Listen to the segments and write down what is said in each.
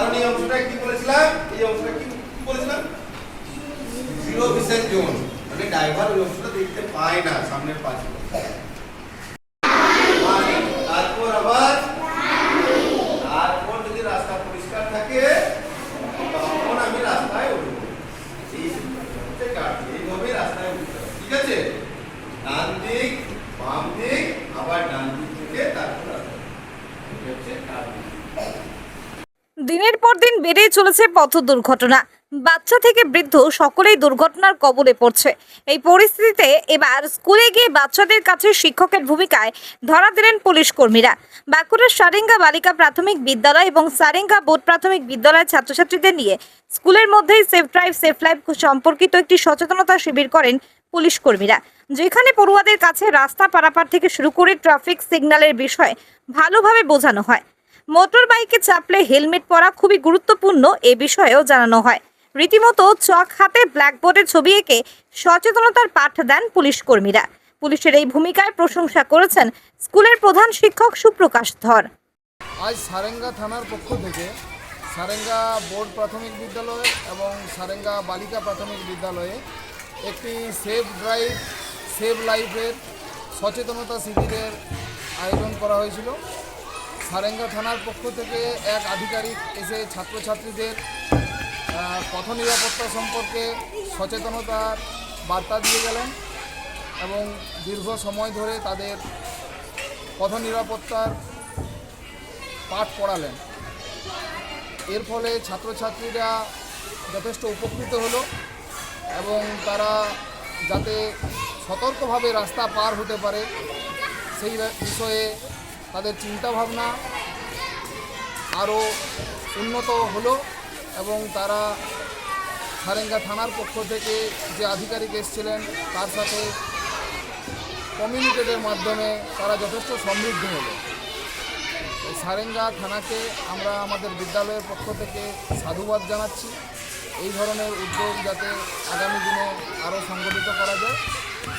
কারণ এই অংশটা কি বলেছিলাম? এই অংশটা কি বলেছিলাম? Zero vision zone. মানে ড্রাইভার ওই অংশটা দেখতে পায় না, সামনের পাশে দিনের পর দিন বেড়েই চলেছে পথ দুর্ঘটনা। বাচ্চা থেকে বৃদ্ধ সকলেই দুর্ঘটনার কবলে পড়ছে। এই পরিস্থিতিতে এবার স্কুলে গিয়ে বাচ্চাদের কাছে শিক্ষকের ভূমিকায় ধরা দিলেন পুলিশ কর্মীরা। বাঁকুড়ার সারেঙ্গা বালিকা প্রাথমিক বিদ্যালয় এবং সারেঙ্গা বোর্ড প্রাথমিক বিদ্যালয়ের ছাত্রছাত্রীদের নিয়ে স্কুলের মধ্যেই সেফ ড্রাইভ, সেফ লাইফ সম্পর্কিত একটি সচেতনতা শিবির করেন পুলিশ কর্মীরা। যেখানে পড়ুয়াদের কাছে রাস্তা পারাপার থেকে শুরু করে ট্রাফিক সিগন্যালের বিষয়ে ভালোভাবে বোঝানো হয়। মোটর বাইকে চাপলে হেলমেট পরা খুবই গুরুত্বপূর্ণ এ বিষয়েও জানানো হয়। রীতিমতো চক হাতে ব্ল্যাকবোর্ডে ছবি এঁকে সচেতনতার পাঠ দেন পুলিশ কর্মীরা। পুলিশের এই ভূমিকায় প্রশংসা করেছেন স্কুলের প্রধান শিক্ষক সুপ্রকাশ ধর। আজ সারেঙ্গা থানার পক্ষ থেকে সারেঙ্গা বোর্ড প্রাথমিক বিদ্যালয় এবং সারেঙ্গা বালিকা প্রাথমিক বিদ্যালয়ে একটি সেফ ড্রাইভ সেভ লাইফের সচেতনতা শিবিরের আয়োজন করা হয়েছিল। সারেঙ্গা থানার পক্ষ থেকে এক আধিকারিক এসে ছাত্রছাত্রীদের পথ নিরাপত্তা সম্পর্কে সচেতনতার বার্তা দিয়ে গেলেন এবং দীর্ঘ সময় ধরে তাদের পথ নিরাপত্তার পাঠ পড়ালেন। এর ফলে ছাত্রছাত্রীরা যথেষ্ট উপকৃত হলো এবং তারা যাতে সতর্কভাবে রাস্তা পার হতে পারে, সেই বিষয়ে তাদের চিন্তাভাবনা আরও উন্নত হলো এবং তারা সারেঙ্গা থানার পক্ষ থেকে যে আধিকারিক এসেছিলেন, তার সাথে কমিউনিকেটের মাধ্যমে তারা যথেষ্ট সমৃদ্ধ হলো। সারেঙ্গা থানাকে আমরা আমাদের বিদ্যালয়ের পক্ষ থেকে সাধুবাদ জানাচ্ছি। এই ধরনের উদ্যোগ যাতে আগামী দিনে আরও সংগঠিত করা যায়,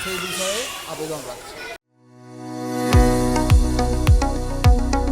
সেই বিষয়ে আবেদন রাখছি।